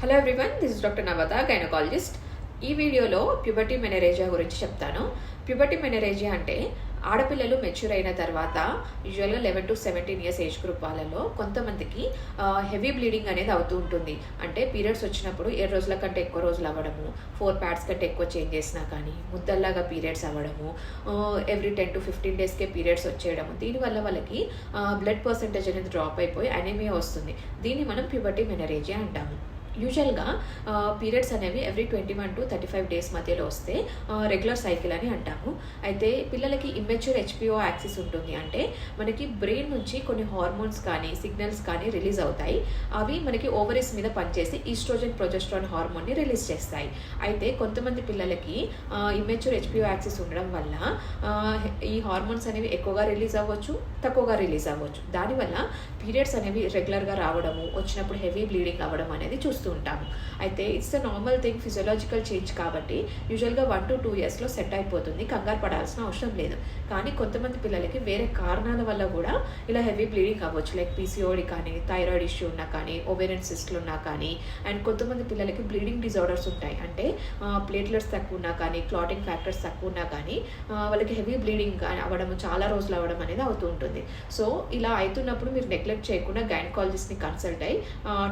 Hello everyone this is doctor Navatha gynaecologist ఈ వీడియోలో puberty menorrhagia గురించి చెప్తాను. ప్యూబర్టీ మెనరేజియా అంటే ఆడపిల్లలు మెచ్యూర్ అయిన తర్వాత యూజువల్గా eleven to seventeen years age group వాళ్ళలో కొంతమందికి హెవీ బ్లీడింగ్ అనేది అవుతూ ఉంటుంది. అంటే పీరియడ్స్ వచ్చినప్పుడు ఏడు రోజుల కంటే ఎక్కువ రోజులు అవ్వడము ఫోర్ ప్యాడ్స్ కంటే ఎక్కువ చేంజ్ చేసినా కానీ ముద్దల్లాగా పీరియడ్స్ అవ్వడము ఎవ్రీ టెన్ టు ఫిఫ్టీన్ డేస్కే పీరియడ్స్ వచ్చేయడము. దీనివల్ల వాళ్ళకి బ్లడ్ పర్సంటేజ్ అనేది డ్రాప్ అయిపోయి అనేమియా వస్తుంది. దీన్ని మనం ప్యూబర్టీ మెనరేజియా అంటాము. యూజువల్గా పీరియడ్స్ అనేవి every twenty one to thirty five days మధ్యలో వస్తే రెగ్యులర్ సైకిల్ అని అంటాము. అయితే పిల్లలకి ఇమ్మెచ్యూర్ హెచ్పిఓ యాక్సిస్ ఉంటుంది అంటే మనకి బ్రెయిన్ నుంచి కొన్ని హార్మోన్స్ కానీ సిగ్నల్స్ కానీ రిలీజ్ అవుతాయి. అవి మనకి ఓవరీస్ మీద పనిచేసి ఈస్ట్రోజన్ ప్రొజెస్ట్రాన్ హార్మోన్ని రిలీజ్ చేస్తాయి. అయితే కొంతమంది పిల్లలకి ఇమ్మెచ్యూర్ హెచ్పిఓ యాక్సిస్ ఉండడం వల్ల ఈ హార్మోన్స్ అనేవి ఎక్కువగా రిలీజ్ అవ్వచ్చు తక్కువగా రిలీజ్ అవ్వచ్చు. దానివల్ల పీరియడ్స్ అనేవి రెగ్యులర్గా రావడము వచ్చినప్పుడు హెవీ బ్లీడింగ్ అవ్వడం అనేది చూస్తాం ఉంటాము. అయితే it's a normal thing physiological change కాబట్టి యూజువల్గా వన్ టు టూ ఇయర్స్లో సెట్ అయిపోతుంది. కంగారు పడాల్సిన అవసరం లేదు. కానీ కొంతమంది పిల్లలకి వేరే కారణాల వల్ల కూడా ఇలా హెవీ బ్లీడింగ్ అవ్వచ్చు. లైక్ పీసీఓడి కానీ థైరాయిడ్ ఇష్యూ ఉన్నా కానీ ఓవేరియన్ సిస్ట్లు ఉన్నా కానీ అండ్ కొంతమంది పిల్లలకి బ్లీడింగ్ డిజార్డర్స్ ఉంటాయి. అంటే ప్లేట్లెట్స్ తక్కువ ఉన్నా కానీ క్లాటింగ్ ఫ్యాక్టర్స్ తక్కువ ఉన్నా కానీ వాళ్ళకి హెవీ బ్లీడింగ్ అవ్వడం చాలా రోజులు అవ్వడం అనేది అవుతూ ఉంటుంది. సో ఇలా అవుతున్నప్పుడు మీరు నెగ్లెక్ట్ చేయకుండా గైనకాలజిస్ట్ని కన్సల్ట్ అయ్యి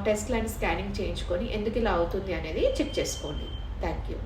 టెస్ట్ అండ్ స్కానింగ్ పట్టించుకొని ఎందుకు ఇలా అవుతుంది అనేది చెక్ చేసుకోండి. Thank you